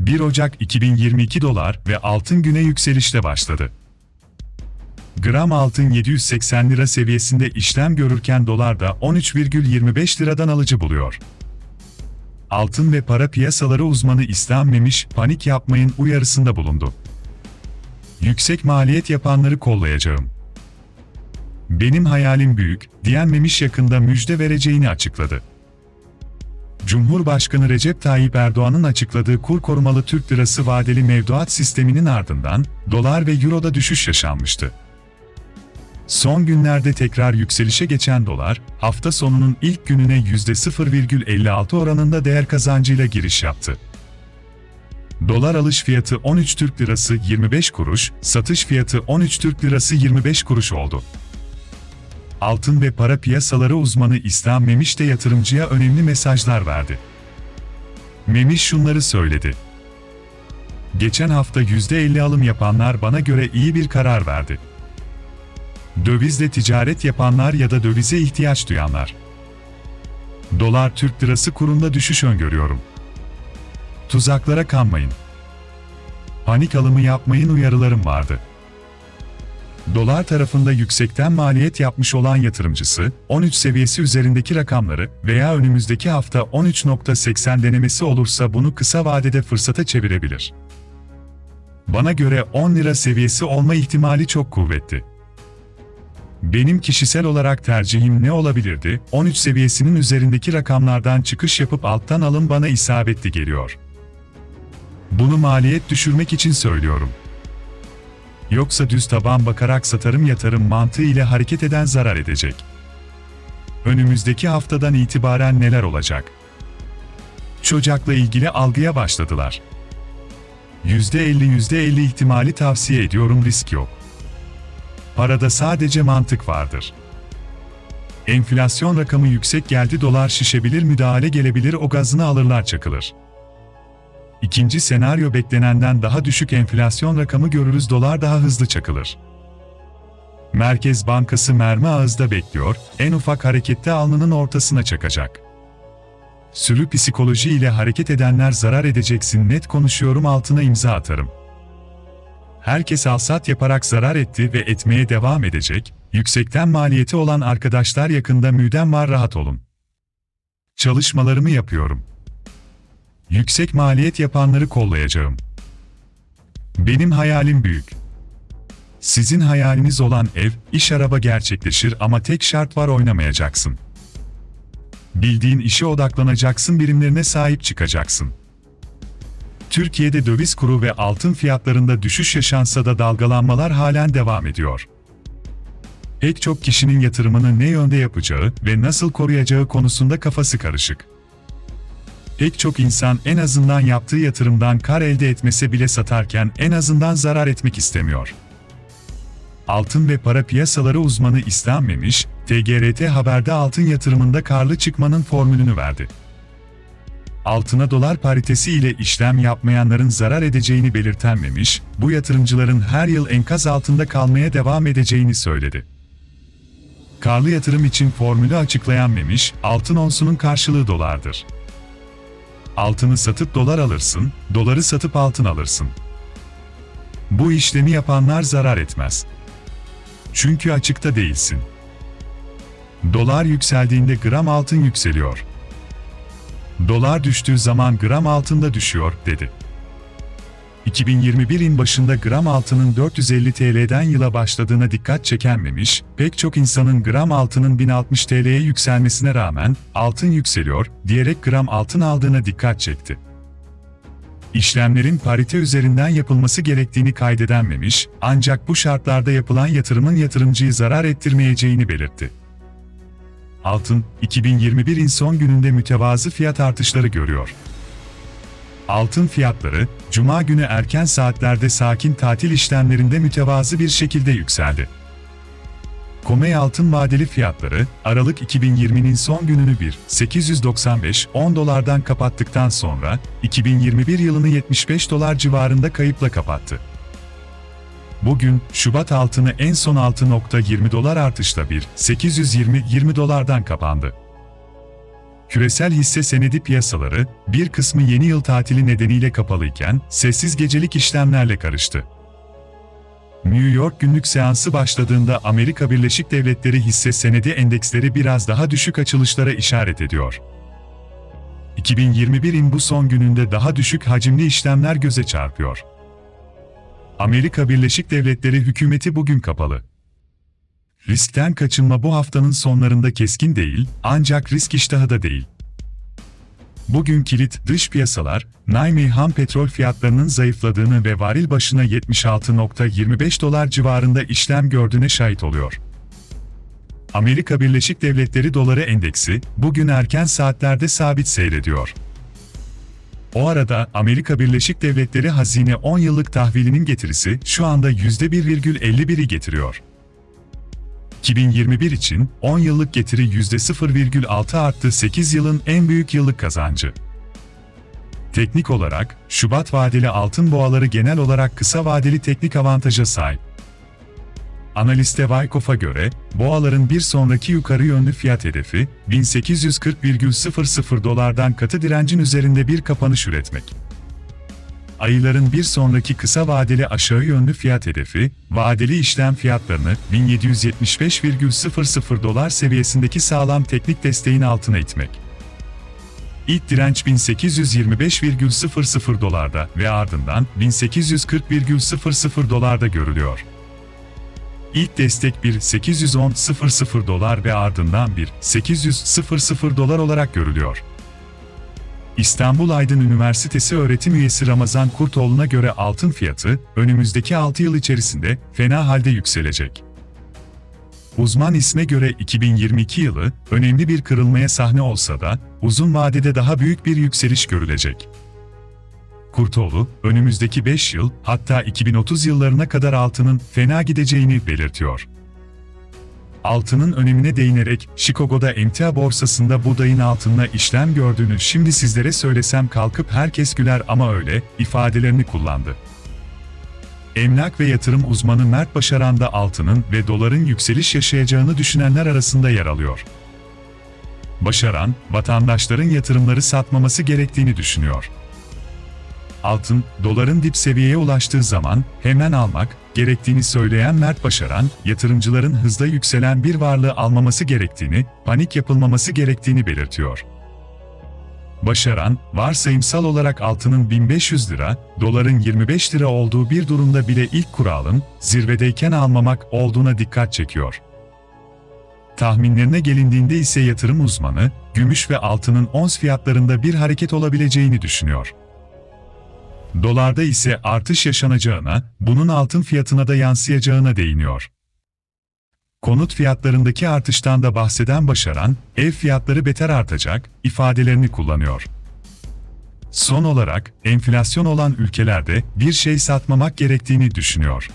1 Ocak 2022 dolar ve altın güne yükselişte başladı. Gram altın 780 lira seviyesinde işlem görürken dolar da 13,25 liradan alıcı buluyor. Altın ve para piyasaları uzmanı İslam Memiş, panik yapmayın uyarısında bulundu. Yüksek maliyet yapanları kollayacağım. Benim hayalim büyük, diyen Memiş yakında müjde vereceğini açıkladı. Cumhurbaşkanı Recep Tayyip Erdoğan'ın açıkladığı kur korumalı Türk lirası vadeli mevduat sisteminin ardından dolar ve euroda düşüş yaşanmıştı. Son günlerde tekrar yükselişe geçen dolar, hafta sonunun ilk gününe %0,56 oranında değer kazancıyla giriş yaptı. Dolar alış fiyatı 13 Türk Lirası 25 kuruş, satış fiyatı 13 Türk Lirası 25 kuruş oldu. Altın ve para piyasaları uzmanı İslam Memiş de yatırımcıya önemli mesajlar verdi. Memiş şunları söyledi. Geçen hafta %50 alım yapanlar bana göre iyi bir karar verdi. Dövizle ticaret yapanlar ya da dövize ihtiyaç duyanlar. Dolar Türk lirası kurunda düşüş öngörüyorum. Tuzaklara kanmayın. Panik alımı yapmayın uyarılarım vardı. Dolar tarafında yüksekten maliyet yapmış olan yatırımcısı, 13 seviyesi üzerindeki rakamları veya önümüzdeki hafta 13.80 denemesi olursa bunu kısa vadede fırsata çevirebilir. Bana göre 10 lira seviyesi olma ihtimali çok kuvvetli. Benim kişisel olarak tercihim ne olabilirdi? 13 seviyesinin üzerindeki rakamlardan çıkış yapıp alttan alım bana isabetli geliyor. Bunu maliyet düşürmek için söylüyorum. Yoksa düz taban bakarak satarım yatarım mantığı ile hareket eden zarar edecek. Önümüzdeki haftadan itibaren neler olacak? Çocakla ilgili algıya başladılar. %50 %50 ihtimali tavsiye ediyorum risk yok. Parada sadece mantık vardır. Enflasyon rakamı yüksek geldi dolar şişebilir müdahale gelebilir o gazını alırlar çakılır. İkinci senaryo beklenenden daha düşük enflasyon rakamı görürüz dolar daha hızlı çakılır. Merkez Bankası mermi ağızda bekliyor, en ufak harekette alnının ortasına çakacak. Sürü psikoloji ile hareket edenler zarar edeceksin net konuşuyorum altına imza atarım. Herkes alsat yaparak zarar etti ve etmeye devam edecek, yüksekten maliyeti olan arkadaşlar yakında müdem var rahat olun. Çalışmalarımı yapıyorum. Yüksek maliyet yapanları kollayacağım. Benim hayalim büyük. Sizin hayaliniz olan ev, iş araba gerçekleşir ama tek şart var oynamayacaksın. Bildiğin işe odaklanacaksın birimlerine sahip çıkacaksın. Türkiye'de döviz kuru ve altın fiyatlarında düşüş yaşansa da dalgalanmalar halen devam ediyor. Pek çok kişinin yatırımını ne yönde yapacağı ve nasıl koruyacağı konusunda kafası karışık. Pek çok insan en azından yaptığı yatırımdan kar elde etmese bile satarken en azından zarar etmek istemiyor. Altın ve para piyasaları uzmanı İslam Memiş, TGRT Haber'de altın yatırımında karlı çıkmanın formülünü verdi. Altına dolar paritesi ile işlem yapmayanların zarar edeceğini belirten Memiş, bu yatırımcıların her yıl enkaz altında kalmaya devam edeceğini söyledi. Karlı yatırım için formülü açıklayan Memiş, altın onsunun karşılığı dolardır. Altını satıp dolar alırsın, doları satıp altın alırsın. Bu işlemi yapanlar zarar etmez. Çünkü açıkta değilsin. Dolar yükseldiğinde gram altın yükseliyor. Dolar düştüğü zaman gram altında düşüyor, dedi. 2021'in başında gram altının 450 TL'den yıla başladığına dikkat çekenmemiş, pek çok insanın gram altının 1060 TL'ye yükselmesine rağmen altın yükseliyor diyerek gram altın aldığına dikkat çekti. İşlemlerin parite üzerinden yapılması gerektiğini kaydedenmemiş, ancak bu şartlarda yapılan yatırımın yatırımcıyı zarar ettirmeyeceğini belirtti. Altın, 2021'in son gününde mütevazı fiyat artışları görüyor. Altın fiyatları, Cuma günü erken saatlerde sakin tatil işlemlerinde mütevazı bir şekilde yükseldi. Komey altın vadeli fiyatları, Aralık 2020'nin son gününü 1.895-10 dolardan kapattıktan sonra, 2021 yılını 75 dolar civarında kayıpla kapattı. Bugün, Şubat altını en son 6.20 dolar artışla 1.820-20 dolardan kapandı. Küresel hisse senedi piyasaları, bir kısmı yeni yıl tatili nedeniyle kapalıyken, sessiz gecelik işlemlerle karıştı. New York günlük seansı başladığında Amerika Birleşik Devletleri hisse senedi endeksleri biraz daha düşük açılışlara işaret ediyor. 2021'in bu son gününde daha düşük hacimli işlemler göze çarpıyor. Amerika Birleşik Devletleri hükümeti bugün kapalı. Riskten kaçınma bu haftanın sonlarında keskin değil, ancak risk iştahı da değil. Bugün kilit dış piyasalar, Naimi ham petrol fiyatlarının zayıfladığını ve varil başına 76.25 dolar civarında işlem gördüğüne şahit oluyor. Amerika Birleşik Devletleri doları endeksi bugün erken saatlerde sabit seyrediyor. O arada Amerika Birleşik Devletleri hazine 10 yıllık tahvilinin getirisi şu anda %1,51'i getiriyor. 2021 için 10 yıllık getiri %0,6 arttı 8 yılın en büyük yıllık kazancı. Teknik olarak, Şubat vadeli altın boğaları genel olarak kısa vadeli teknik avantaja sahip. Analiste Wyckoff'a göre, boğaların bir sonraki yukarı yönlü fiyat hedefi, 1840,00 dolardan katı direncin üzerinde bir kapanış üretmek. Ayıların bir sonraki kısa vadeli aşağı yönlü fiyat hedefi, vadeli işlem fiyatlarını 1775,00 dolar seviyesindeki sağlam teknik desteğin altına itmek. İlk direnç 1825,00 dolarda ve ardından 1840,00 dolarda görülüyor. İlk destek 1.810.00 dolar ve ardından 1.800.00 dolar olarak görülüyor. İstanbul Aydın Üniversitesi öğretim üyesi Ramazan Kurtoğlu'na göre altın fiyatı, önümüzdeki 6 yıl içerisinde fena halde yükselecek. Uzman isme göre 2022 yılı, önemli bir kırılmaya sahne olsa da, uzun vadede daha büyük bir yükseliş görülecek. Kurtoğlu, önümüzdeki 5 yıl, hatta 2030 yıllarına kadar altının fena gideceğini belirtiyor. Altının önemine değinerek, Chicago'da emtia borsasında buğdayın altınla işlem gördüğünü şimdi sizlere söylesem kalkıp herkes güler ama öyle, ifadelerini kullandı. Emlak ve yatırım uzmanı Mert Başaran da altının ve doların yükseliş yaşayacağını düşünenler arasında yer alıyor. Başaran, vatandaşların yatırımları satmaması gerektiğini düşünüyor. Altın, doların dip seviyeye ulaştığı zaman hemen almak gerektiğini söyleyen Mert Başaran, yatırımcıların hızla yükselen bir varlığı almaması gerektiğini, panik yapılmaması gerektiğini belirtiyor. Başaran, varsayımsal olarak altının 1500 lira, doların 25 lira olduğu bir durumda bile ilk kuralın, zirvedeyken almamak olduğuna dikkat çekiyor. Tahminlerine gelindiğinde ise yatırım uzmanı, gümüş ve altının ons fiyatlarında bir hareket olabileceğini düşünüyor. Dolarda ise artış yaşanacağına, bunun altın fiyatına da yansıyacağına değiniyor. Konut fiyatlarındaki artıştan da bahseden Başaran, ev fiyatları beter artacak ifadelerini kullanıyor. Son olarak, enflasyon olan ülkelerde bir şey satmamak gerektiğini düşünüyor.